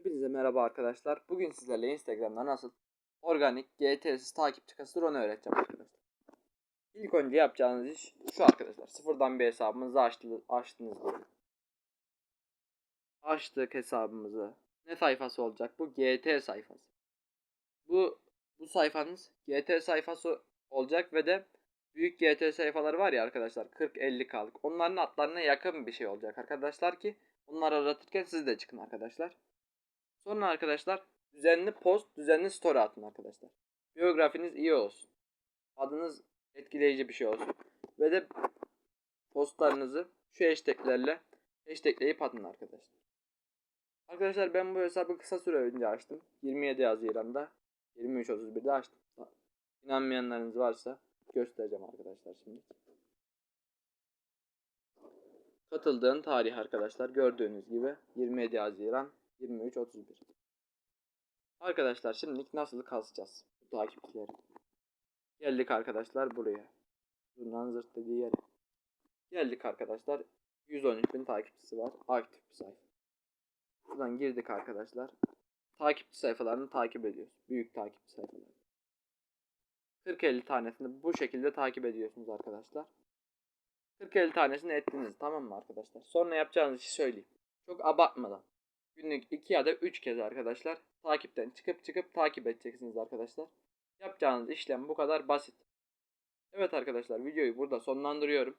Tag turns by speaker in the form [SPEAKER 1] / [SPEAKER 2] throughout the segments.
[SPEAKER 1] Hepinize merhaba arkadaşlar. Bugün sizlerle Instagram'da nasıl organik GT'siz takipçi kasılır onu öğreteceğim arkadaşlar. İlk önce yapacağınız iş şu arkadaşlar. Sıfırdan bir hesabınızı açtı, açtınız böyle. Açtık hesabımızı. Ne sayfası olacak? Bu GT sayfası. Bu bu sayfanız GT sayfası olacak ve de büyük GT sayfaları var ya arkadaşlar 40-50 kalık. Onların adlarına yakın bir şey olacak arkadaşlar ki onları aratırken siz de çıkın arkadaşlar. Sonra arkadaşlar düzenli post, düzenli story atın arkadaşlar. Biyografiniz iyi olsun. Adınız etkileyici bir şey olsun. Ve de postlarınızı şu hashtaglerle hashtagleyip atın arkadaşlar. Arkadaşlar ben bu hesabı kısa süre önce açtım. 27 Haziran'da 23.31'de açtım. İnanmayanlarınız varsa göstereceğim arkadaşlar şimdi. Katıldığın tarih arkadaşlar gördüğünüz gibi 27 Haziran 23.31. Arkadaşlar şimdilik nasıl kasacağız bu takipçileri? Geldik arkadaşlar buraya. Bundan zırt dediği yere. Geldik arkadaşlar. 113 bin takipçisi var. Aktif bir sayfa. Buradan girdik arkadaşlar. Takipçi sayfalarını takip ediyoruz. Büyük takipçi sayfaları. 40-50 tanesini bu şekilde takip ediyorsunuz arkadaşlar. 40-50 tanesini ettiniz tamam mı arkadaşlar? Sonra yapacağınız işi söyleyeyim. Çok abartmadan. Günlük 2 ya da 3 kez arkadaşlar takipten çıkıp çıkıp takip edeceksiniz arkadaşlar. Yapacağınız işlem bu kadar basit. Evet arkadaşlar videoyu burada sonlandırıyorum.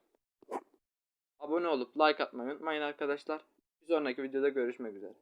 [SPEAKER 1] Abone olup like atmayı unutmayın arkadaşlar. Bir sonraki videoda görüşmek üzere.